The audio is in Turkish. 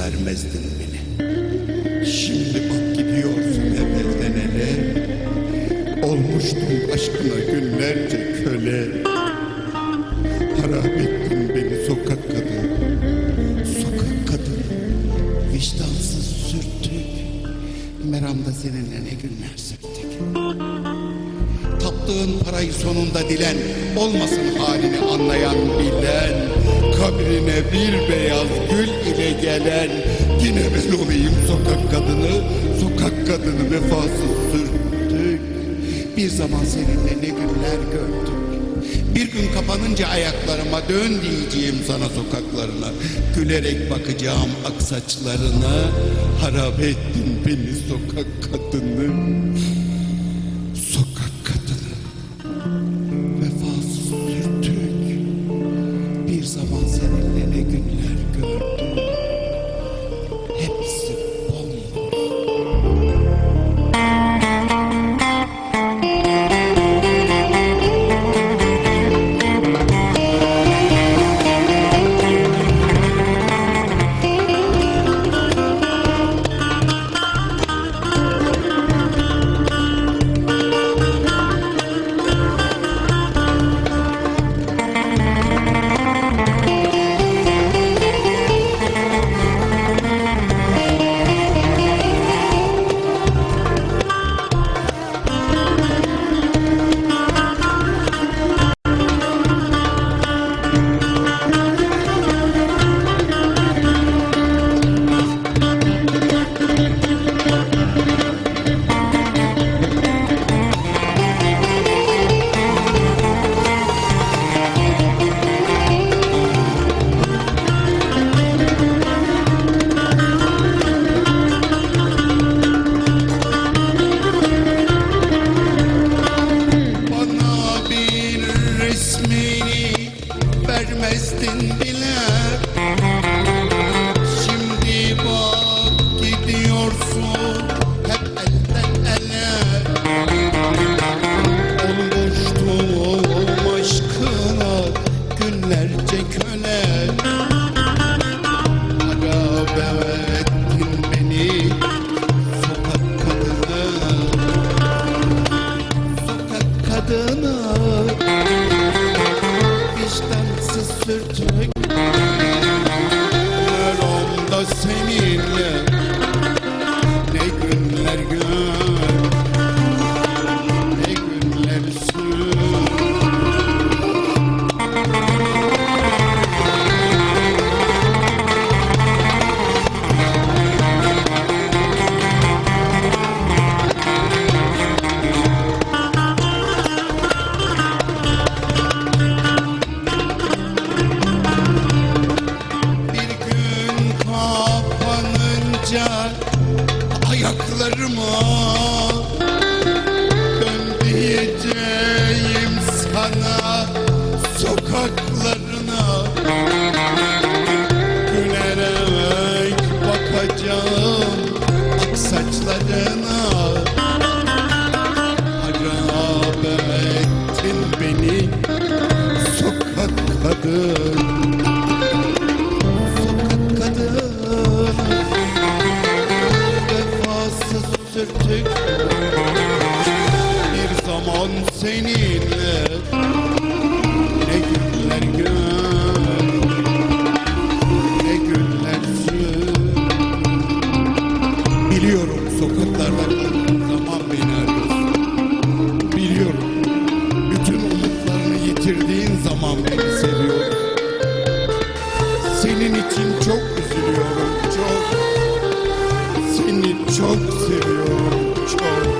vermezdin beni. Şimdi bak gidiyorsun evvelden ele. Olmuştum aşkına günlerce köle. Harap ettin beni sokak kadını. Sokak kadını. Vicdansız sürtük. Meramda seninle ne günler sürttük. Taptığın parayı sonunda dilen, olmasın halini anlayan bilen, kabrine bir beyaz gül ile gelen, yine ben olayım sokak kadını, sokak kadını vefasız sürttük. Bir zaman seninle ne günler gördük. Bir gün kapanınca ayaklarıma dön diyeceğim sana sokaklarına. Gülerek bakacağım ak saçlarına. Harap ettin beni sokak kadını. Vicdansız sürtük ayaklarıma dön yıllarda zaman beni arıyorsun. Biliyorum, bütün umutlarını yitirdiğin zaman beni seviyorum. Senin için çok üzülüyorum, çok. Seni çok seviyorum, çok.